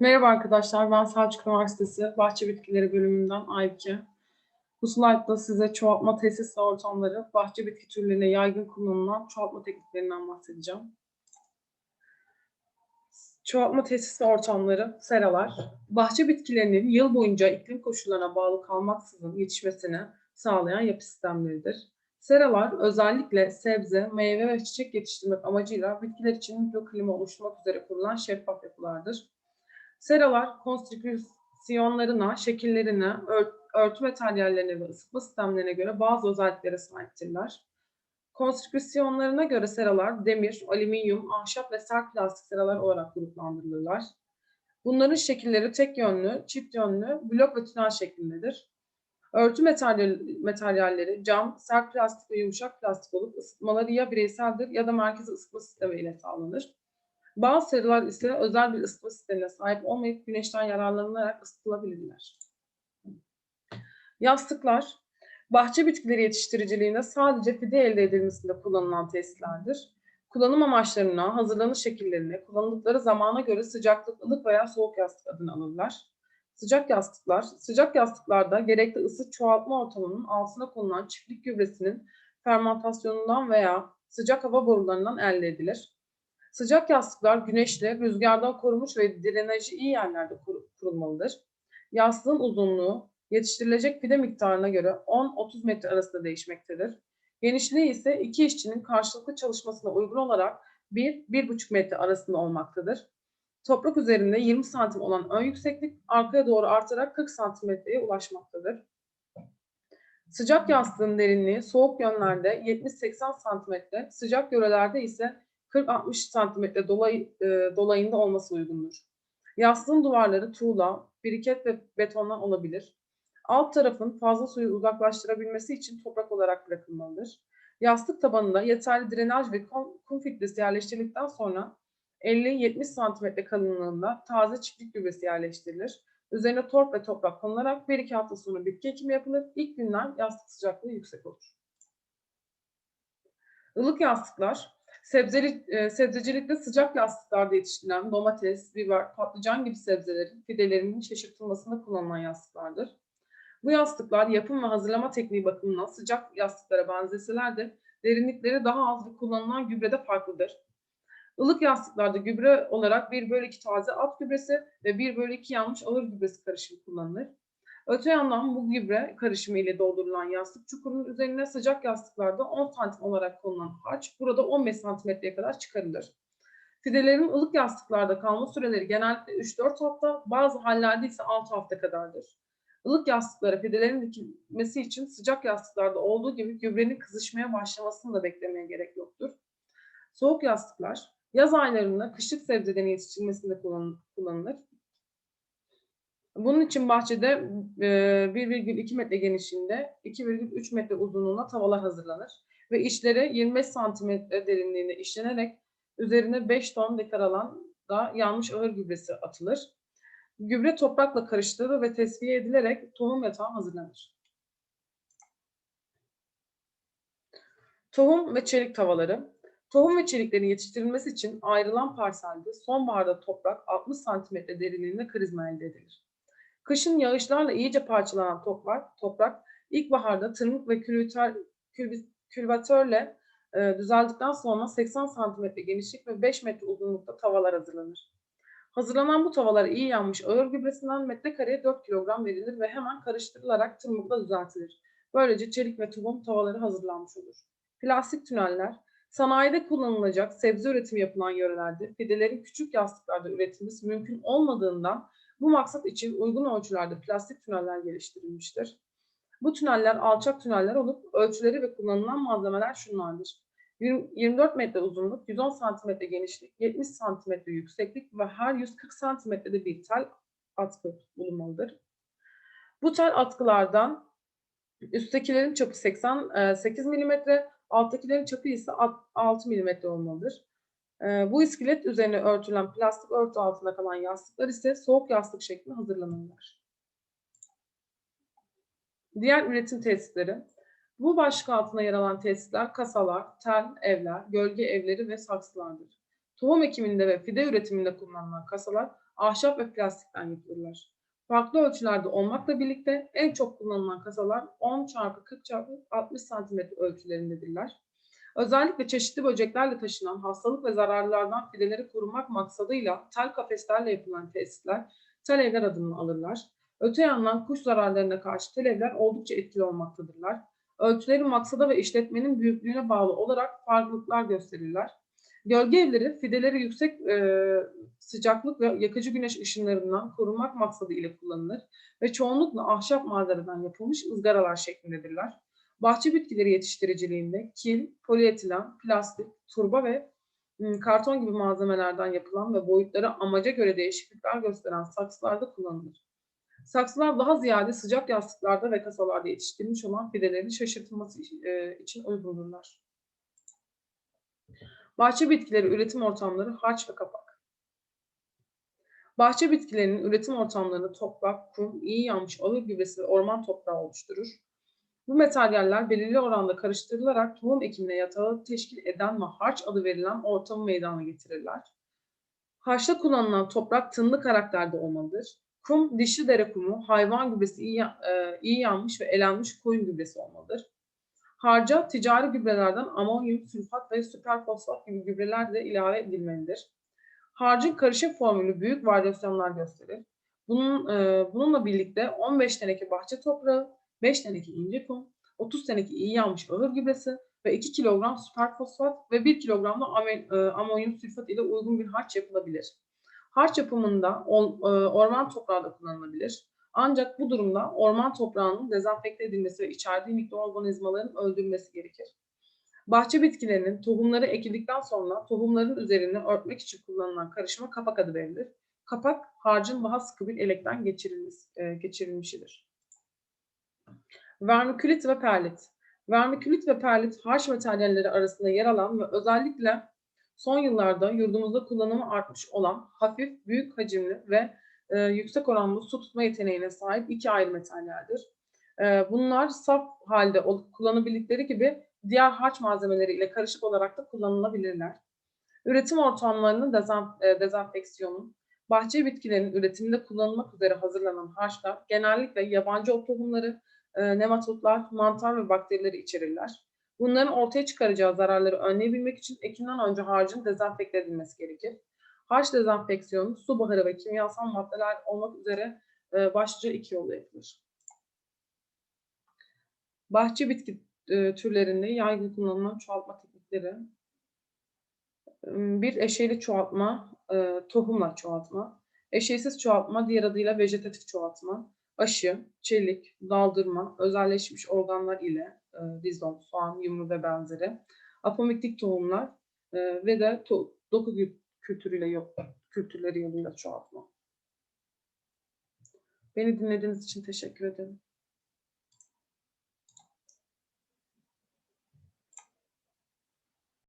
Merhaba arkadaşlar, ben Selçuk Üniversitesi Bahçe Bitkileri bölümünden Aybike. Bu slaytta size çoğaltma tesis ve ortamları, bahçe bitki türlerine yaygın kullanılan çoğaltma tekniklerinden bahsedeceğim. Çoğaltma tesis ve ortamları, seralar, bahçe bitkilerinin yıl boyunca iklim koşullarına bağlı kalmaksızın yetişmesini sağlayan yapı sistemleridir. Seralar özellikle sebze, meyve ve çiçek yetiştirmek amacıyla bitkiler için mikroklima oluşturmak üzere kurulan şeffaf yapılardır. Seralar konstrüksiyonlarına, şekillerine, ört, örtü materyallerine ve ısıtma sistemlerine göre bazı özelliklere sahiptirler. Konstrüksiyonlarına göre seralar demir, alüminyum, ahşap ve sert plastik seralar olarak gruplandırılırlar. Bunların şekilleri tek yönlü, çift yönlü, blok ve tünel şeklindedir. Örtü materyal, materyalleri cam, sert plastik ve yumuşak plastik olup ısıtmaları ya bireyseldir ya da merkezi ısıtma sistemi ile sağlanır. Bazı seriler ise özel bir ısıtma sistemine sahip olmayıp güneşten yararlanılarak ısıtılabilirler. Yastıklar, bahçe bitkileri yetiştiriciliğinde sadece fide elde edilmesinde kullanılan tesislerdir. Kullanım amaçlarına, hazırlanış şekillerine, kullanıldıkları zamana göre sıcaklık, ılık veya soğuk yastık adını alırlar. Sıcak yastıklar, sıcak yastıklarda gerekli ısı çoğaltma ortamının altına konulan çiftlik gübresinin fermentasyonundan veya sıcak hava borularından elde edilir. Sıcak yastıklar güneşle, rüzgardan korunmuş ve drenajı iyi yerlerde kurulmalıdır. Yastığın uzunluğu yetiştirilecek fide miktarına göre 10-30 metre arasında değişmektedir. Genişliği ise iki işçinin karşılıklı çalışmasına uygun olarak 1-1,5 metre arasında olmaktadır. Toprak üzerinde 20 santim olan ön yükseklik arkaya doğru artarak 40 santimetreye ulaşmaktadır. Sıcak yastığın derinliği soğuk yönlerde 70-80 santimetre, sıcak yörelerde ise 40-60 santimetre dolay, e, dolayında olması uygundur. Yastığın duvarları tuğla, biriket ve betondan olabilir. Alt tarafın fazla suyu uzaklaştırabilmesi için toprak olarak bırakılmalıdır. Yastık tabanında yeterli drenaj ve kum filtresi yerleştirildikten sonra 50-70 santimetre kalınlığında taze çiftlik gübresi yerleştirilir. Üzerine torf ve toprak konularak 1-2 hafta sonra bitki ekimi yapılır. İlk günler yastık sıcaklığı yüksek olur. Ilık yastıklar Sebzeli, e, sebzecilikte sıcak yastıklarda yetiştirilen domates, biber, patlıcan gibi sebzelerin fidelerinin şaşırtılmasında kullanılan yastıklardır. Bu yastıklar yapım ve hazırlama tekniği bakımından sıcak yastıklara benzeseler de derinlikleri daha az ve kullanılan gübrede farklıdır. Ilık yastıklarda gübre olarak 1 bölü 2 taze at gübresi ve 1 bölü 2 yanmış ağır gübresi karışımı kullanılır. Öte yandan bu gübre karışımı ile doldurulan yastık çukurunun üzerine sıcak yastıklarda 10 santim olarak konulan harç burada 15 santimetreye kadar çıkarılır. Fidelerin ılık yastıklarda kalma süreleri genellikle 3-4 hafta, bazı hallerde ise 6 hafta kadardır. Ilık yastıklara fidelerin dikilmesi için sıcak yastıklarda olduğu gibi gübrenin kızışmaya başlamasını da beklemeye gerek yoktur. Soğuk yastıklar yaz aylarında kışlık sebzelerin yetiştirilmesinde kullanılır. Bunun için bahçede 1,2 metre genişliğinde 2,3 metre uzunluğuna tavalar hazırlanır ve içleri 25 santimetre derinliğinde işlenerek üzerine 5 ton dekar alanda yanmış ağır gübresi atılır. Gübre toprakla karıştırılır ve tesviye edilerek tohum yatağı hazırlanır. Tohum ve çelik tavaları. Tohum ve çeliklerin yetiştirilmesi için ayrılan parselde sonbaharda toprak 60 santimetre derinliğinde krizma elde edilir. Kışın yağışlarla iyice parçalanan toprak, toprak ilkbaharda tırmık ve külütör, külvatörle e, düzeldikten sonra 80 cm genişlik ve 5 metre uzunlukta tavalar hazırlanır. Hazırlanan bu tavalar iyi yanmış ağır gübresinden metrekareye 4 kilogram verilir ve hemen karıştırılarak tırmıkla düzeltilir. Böylece çelik ve tohum tavaları hazırlanmış olur. Plastik tüneller, sanayide kullanılacak sebze üretimi yapılan yörelerde fidelerin küçük yastıklarda üretilmesi mümkün olmadığından bu maksat için uygun ölçülerde plastik tüneller geliştirilmiştir. Bu tüneller alçak tüneller olup ölçüleri ve kullanılan malzemeler şunlardır. 24 metre uzunluk, 110 santimetre genişlik, 70 santimetre yükseklik ve her 140 santimetrede bir tel atkı bulunmalıdır. Bu tel atkılardan üsttekilerin çapı 88 mm, alttakilerin çapı ise 6 mm olmalıdır. E, bu iskelet üzerine örtülen plastik örtü altında kalan yastıklar ise soğuk yastık şeklinde hazırlanırlar. Diğer üretim tesisleri. Bu başlık altında yer alan tesisler kasalar, tel evler, gölge evleri ve saksılardır. Tohum ekiminde ve fide üretiminde kullanılan kasalar ahşap ve plastikten yapılırlar. Farklı ölçülerde olmakla birlikte en çok kullanılan kasalar 10 x 40 x 60 cm ölçülerindedirler. Özellikle çeşitli böceklerle taşınan hastalık ve zararlardan fideleri korumak maksadıyla tel kafeslerle yapılan tesisler tel evler adını alırlar. Öte yandan kuş zararlarına karşı tel evler oldukça etkili olmaktadırlar. Ölçüleri maksada ve işletmenin büyüklüğüne bağlı olarak farklılıklar gösterirler. Gölge evleri fideleri yüksek e, sıcaklık ve yakıcı güneş ışınlarından korumak maksadı ile kullanılır ve çoğunlukla ahşap malzemeden yapılmış ızgaralar şeklindedirler. Bahçe bitkileri yetiştiriciliğinde kil, polietilen, plastik, turba ve ım, karton gibi malzemelerden yapılan ve boyutları amaca göre değişiklikler gösteren saksılarda kullanılır. Saksılar daha ziyade sıcak yastıklarda ve kasalarda yetiştirilmiş olan fidelerin şaşırtılması e, için uygundurlar. Bahçe bitkileri üretim ortamları harç ve kapak. Bahçe bitkilerinin üretim ortamlarını toprak, kum, iyi yanmış ağır gübresi ve orman toprağı oluşturur. Bu materyaller belirli oranda karıştırılarak tohum ekimine yatağı teşkil eden ve harç adı verilen ortamı meydana getirirler. Harçta kullanılan toprak tınlı karakterde olmalıdır. Kum, dişli dere kumu, hayvan gübresi iyi, e, iyi yanmış ve elenmiş koyun gübresi olmalıdır. Harca ticari gübrelerden amonyum, sülfat ve süperfosfat gibi gübreler de ilave edilmelidir. Harcın karışım formülü büyük varyasyonlar gösterir. Bunun, e, bununla birlikte 15 teneke bahçe toprağı, 5 teneke ince kum, 30 teneke iyi yanmış ağır gübresi ve 2 kilogram süperfosfat ve 1 kilogram da e, amonyum sülfat ile uygun bir harç yapılabilir. Harç yapımında e, orman toprağı da kullanılabilir. Ancak bu durumda orman toprağının dezenfekte edilmesi ve içerdiği mikroorganizmaların öldürülmesi gerekir. Bahçe bitkilerinin tohumları ekildikten sonra tohumların üzerini örtmek için kullanılan karışıma kapak adı verilir. Kapak harcın daha sıkı bir elekten geçirilmiş, e, geçirilmişidir. Vermikülit ve perlit. Vermikülit ve perlit harç materyalleri arasında yer alan ve özellikle son yıllarda yurdumuzda kullanımı artmış olan hafif, büyük hacimli ve e, yüksek oranlı su tutma yeteneğine sahip iki ayrı materyaldir. E, bunlar saf halde kullanabildikleri gibi diğer harç malzemeleri ile karışık olarak da kullanılabilirler. Üretim ortamlarının dezen, e, dezenfeksiyonu, bahçe bitkilerinin üretiminde kullanılmak üzere hazırlanan harçlar genellikle yabancı ot tohumları, e, nematotlar, mantar ve bakterileri içerirler. Bunların ortaya çıkaracağı zararları önleyebilmek için ekimden önce harcın dezenfekte edilmesi gerekir. Harç dezenfeksiyonu su baharı ve kimyasal maddeler olmak üzere e, başlıca iki yolla yapılır. Bahçe bitki e, türlerinde yaygın kullanılan çoğaltma teknikleri. Bir eşeyli çoğaltma, e, tohumla çoğaltma. Eşeysiz çoğaltma, diğer adıyla vejetatif çoğaltma. Aşı, çelik, daldırma, özelleşmiş organlar ile e, rizom, soğan, yumru ve benzeri. Apomiktik tohumlar e, ve de to- doku kültürüyle yok, kültürleri yoluyla çoğaltma. Beni dinlediğiniz için teşekkür ederim.